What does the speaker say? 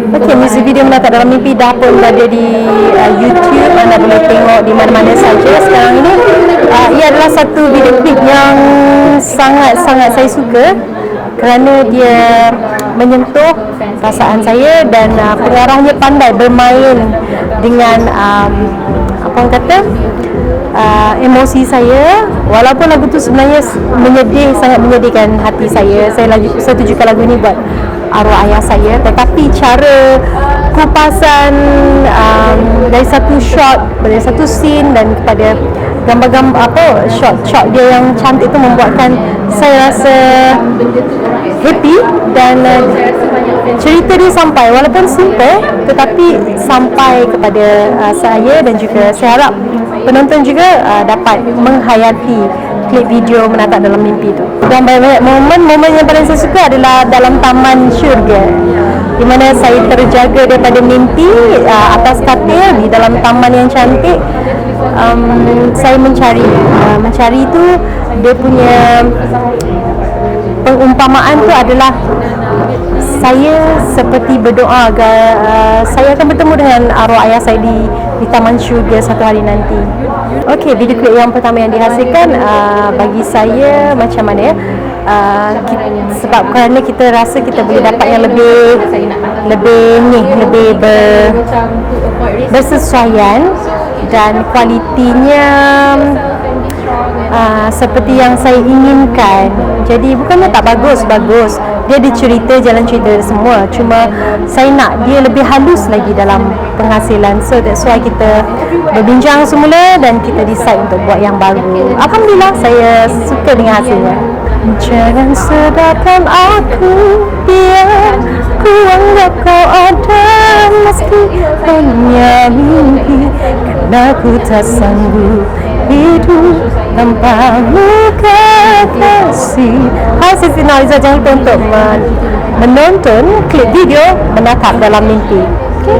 Okey, music video menatap dalam mimpi dah pun berada di uh, YouTube. Anda boleh tengok di mana-mana saja sekarang ini. Uh, Ia adalah satu video klip yang sangat-sangat saya suka Kerana dia menyentuh perasaan saya Dan uh, pengarahnya pandai bermain dengan um, Apa orang kata uh, emosi saya. Walaupun lagu tu sebenarnya menyedih sangat menyedihkan hati saya. Saya lagi setujukan lagu ni buat arwah ayah saya. Tetapi cara kupasan um, dari satu shot dari satu scene dan kepada gambar-gambar apa shot-shot dia yang cantik tu membuatkan saya rasa happy dan uh, cerita dia sampai walaupun simple tetapi sampai kepada uh, saya dan juga saya harap penonton juga uh, dapat menghayati klip video menatap dalam mimpi tu. Dan banyak momen momen yang paling saya suka adalah dalam taman syurga. Di mana saya terjaga daripada mimpi uh, atas katil di dalam taman yang cantik. Um, saya mencari uh, mencari tu dia punya pengumpamaan tu adalah saya seperti berdoa agar uh, saya akan bertemu dengan arwah ayah saya di di Taman Syurga satu hari nanti. Okey, video klip yang pertama yang dihasilkan uh, bagi saya macam mana ya? Uh, kita, sebab kerana kita rasa kita boleh dapat yang lebih lebih ni lebih ber, bersesuaian dan kualitinya seperti yang saya inginkan. Jadi bukannya tak bagus, bagus. Dia ada cerita, jalan cerita semua. Cuma saya nak dia lebih halus lagi dalam penghasilan. So that's why kita berbincang semula dan kita decide untuk buat yang baru. Alhamdulillah saya suka dengan hasilnya. Jangan sedarkan aku biar ku anggap kau ada meski hanya mimpi Karena ku tak sanggup? Hidup tanpa muka kasih. Hai Siti Naliza jangan lupa untuk men- menonton klip video menatap dalam mimpi. Okay?